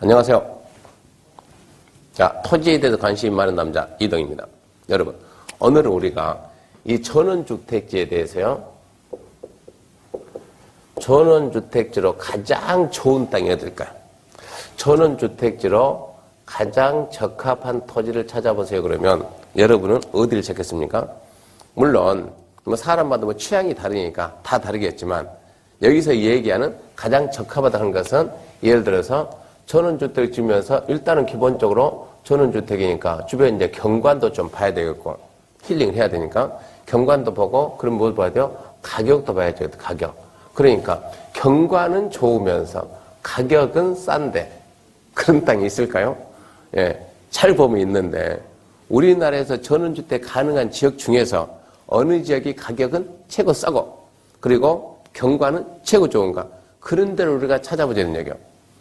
안녕하세요. 자, 토지에 대해서 관심이 많은 남자 이동입니다. 여러분, 오늘은 우리가 이 전원주택지에 대해서요. 전원주택지로 가장 좋은 땅이 어딜까요? 전원주택지로 가장 적합한 토지를 찾아보세요. 그러면 여러분은 어디를 찾겠습니까? 물론 뭐 사람마다 뭐 취향이 다르니까 다 다르겠지만 여기서 얘기하는 가장 적합하다는 것은 예를 들어서 전원주택 지면서 일단은 기본적으로 전원주택이니까 주변 이제 경관도 좀 봐야 되겠고 힐링을 해야 되니까 경관도 보고 그럼 뭘 봐야 돼요? 가격도 봐야죠. 가격. 그러니까 경관은 좋으면서 가격은 싼데 그런 땅이 있을까요? 예, 잘 보면 있는데 우리나라에서 전원주택 가능한 지역 중에서 어느 지역이 가격은 최고 싸고 그리고 경관은 최고 좋은가 그런 데를 우리가 찾아보자는 얘기요.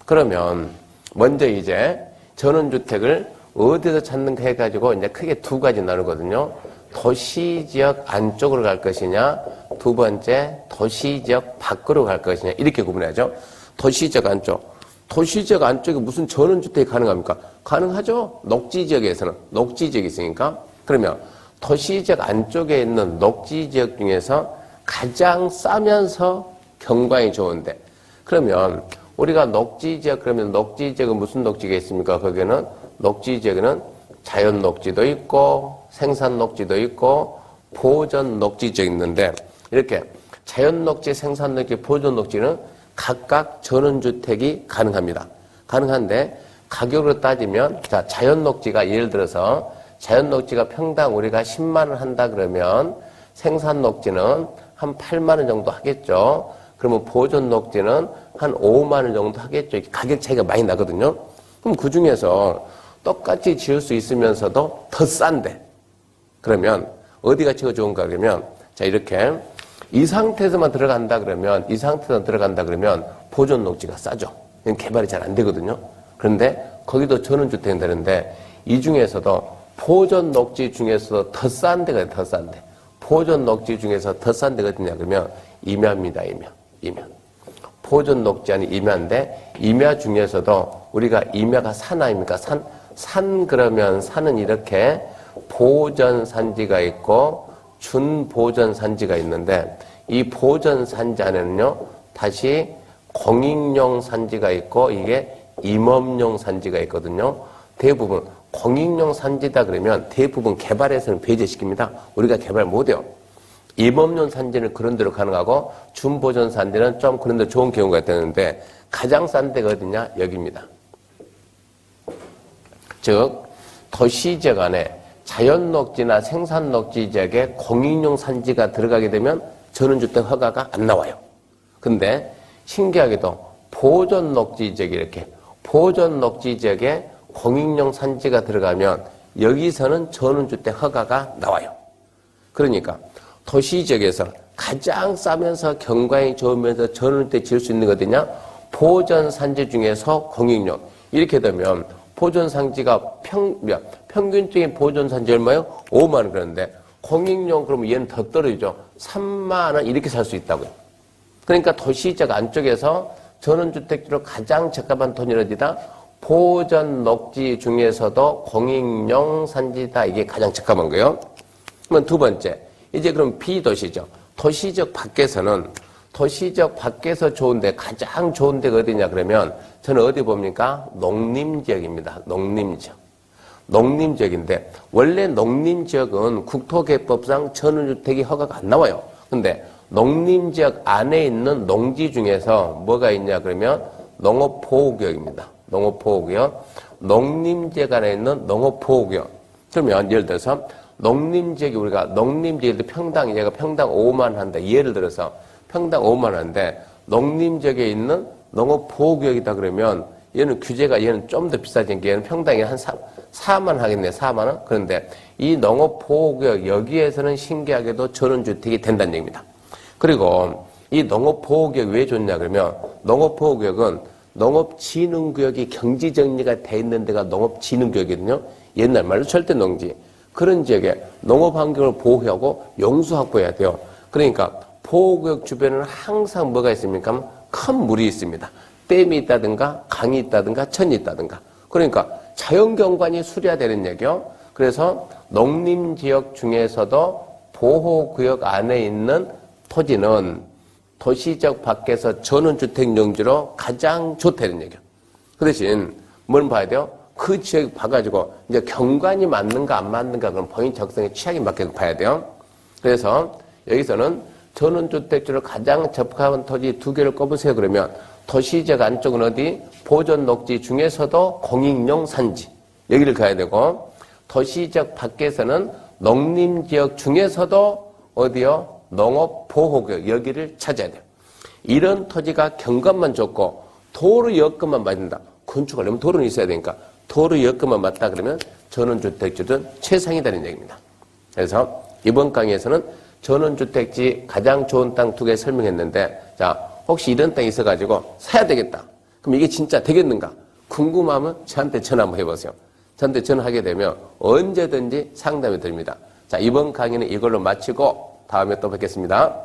그러면 먼저 이제 전원주택을 어디서 찾는가 해가지고 이제 크게 두 가지 나누거든요. 도시 지역 안쪽으로 갈 것이냐, 두 번째 도시 지역 밖으로 갈 것이냐 이렇게 구분하죠. 도시 지역 안쪽. 도시 지역 안쪽에 무슨 전원주택이 가능합니까? 가능하죠. 녹지 지역에서는 녹지 지역이 있으니까. 그러면 도시 지역 안쪽에 있는 녹지 지역 중에서 가장 싸면서 경관이 좋은데 그러면 우리가 녹지 지역 그러면 녹지 지역은 무슨 녹지가 있습니까? 거기는 녹지 지역에는 자연 녹지도 있고 생산 녹지도 있고 보전 녹지 지역 있는데 이렇게 자연 녹지, 생산 녹지, 보전 녹지는 각각 전원 주택이 가능합니다. 가능한데 가격으로 따지면 자 자연 녹지가 예를 들어서 자연 녹지가 평당 우리가 10만 원 한다 그러면 생산 녹지는 한 8만 원 정도 하겠죠. 그러면 보존 녹지는 한 5만 원 정도 하겠죠. 가격 차이가 많이 나거든요. 그럼 그 중에서 똑같이 지을 수 있으면서도 더 싼데 그러면 어디가 최고 좋은가 그러면 자 이렇게 이 상태에서만 들어간다 그러면 이 상태에서 들어간다 그러면 보존 녹지가 싸죠. 개발이 잘 안 되거든요. 그런데 거기도 전원주택이 되는데 이 중에서도 보존 녹지 중에서도 더 싼 데가 더 싼데 보존 녹지 중에서 더 싼 데가 어디냐 그러면 임야입니다. 임야. 임야. 보존 녹지 아니 임야인데 임야 중에서도 우리가 임야가 산 아닙니까? 산. 산 그러면 산은 이렇게 보전 산지가 있고 준보전 산지가 있는데 이 보전 산지 안에는요 다시 공익용 산지가 있고 이게 임업용 산지가 있거든요. 대부분 공익용 산지다 그러면 대부분 개발에서는 배제시킵니다. 우리가 개발 못해요. 임업용 산지는 그런 대로 가능하고 준보전 산지는 좀 그런 데 좋은 경우가 되는데 가장 싼 데가 어디냐? 여기입니다. 즉 도시 지역 안에 자연 녹지나 생산 녹지 지역에 공익용 산지가 들어가게 되면 전원주택 허가가 안 나와요. 근데 신기하게도 보존 녹지 지역이 이렇게 보존 녹지 지역에 공익용 산지가 들어가면 여기서는 전원주택 허가가 나와요. 그러니까 도시 지역에서 가장 싸면서 경관이 좋으면서 전원주택 지을 수 있는 거든요. 보존 산지 중에서 공익용 이렇게 되면 보존 산지가 평, 평균적인 보존 산지 얼마요? 5만 원 그러는데 공익용 그러면 얘는 더 떨어지죠. 3만 원 이렇게 살 수 있다고요. 그러니까 도시적 안쪽에서 전원주택지로 가장 적합한 돈이 어디다? 보전 녹지 중에서도 공익용 산지다. 이게 가장 적합한 거예요. 그러면 두 번째. 이제 그럼 비도시죠. 도시적 밖에서는 도시적 밖에서 좋은데 가장 좋은 데가 어디냐 그러면 저는 어디 봅니까? 농림지역입니다. 농림지역. 농림지역인데 원래 농림지역은 국토개법상 전원주택이 허가가 안 나와요. 근데 농림지역 안에 있는 농지 중에서 뭐가 있냐 그러면 농업보호구역입니다. 농업보호구역. 농림지역 안에 있는 농업보호구역. 그러면 예를 들어서 농림지역이 우리가 농림지역도 평당 얘가 평당 5만 한다. 예를 들어서 평당 5만 원인데 농림지역에 있는 농업보호구역이다 그러면 얘는 규제가 얘는 좀 더 비싸진 게 얘는 평당에 한 4, 4만 하겠네 4만 원? 그런데 이 농업보호구역 여기에서는 신기하게도 전원주택이 된다는 얘기입니다. 그리고 이 농업보호구역 왜 좋냐 그러면 농업보호구역은 농업진흥구역이 경지정리가 돼 있는 데가 농업진흥구역이거든요. 옛날 말로 절대농지 그런 지역에 농업 환경을 보호하고 용수 확보해야 돼요 그러니까 보호구역 주변에는 항상 뭐가 있습니까? 큰 물이 있습니다. 댐이 있다든가 강이 있다든가 천이 있다든가 그러니까 자연경관이 수려되는 얘기요. 그래서 농림지역 중에서도 보호구역 안에 있는 토지는 도시적 밖에서 전원주택 용지로 가장 좋다는 얘기요. 그 대신 뭘 봐야 돼요? 그 지역 봐가지고 이제 경관이 맞는가 안 맞는가 그런 본인 적성에 취향에 맞게 봐야 돼요. 그래서 여기서는 전원주택지로 가장 적합한 토지 두 개를 꼽으세요. 그러면 도시적 안쪽은 어디? 보존 녹지 중에서도 공익용 산지. 여기를 가야 되고 도시적 밖에서는 농림지역 중에서도 어디요? 농업보호구역. 여기를 찾아야 돼요. 이런 토지가 경관만 좋고 도로 여건만 맞는다. 건축하려면 도로는 있어야 되니까 도로 여건만 맞다 그러면 전원주택지는 최상이다는 얘기입니다. 그래서 이번 강의에서는 전원주택지 가장 좋은 땅 두 개 설명했는데 자 혹시 이런 땅이 있어가지고 사야 되겠다. 그럼 이게 진짜 되겠는가? 궁금하면 저한테 전화 한번 해보세요. 저한테 전화하게 되면 언제든지 상담이 드립니다. 자 이번 강의는 이걸로 마치고 다음에 또 뵙겠습니다.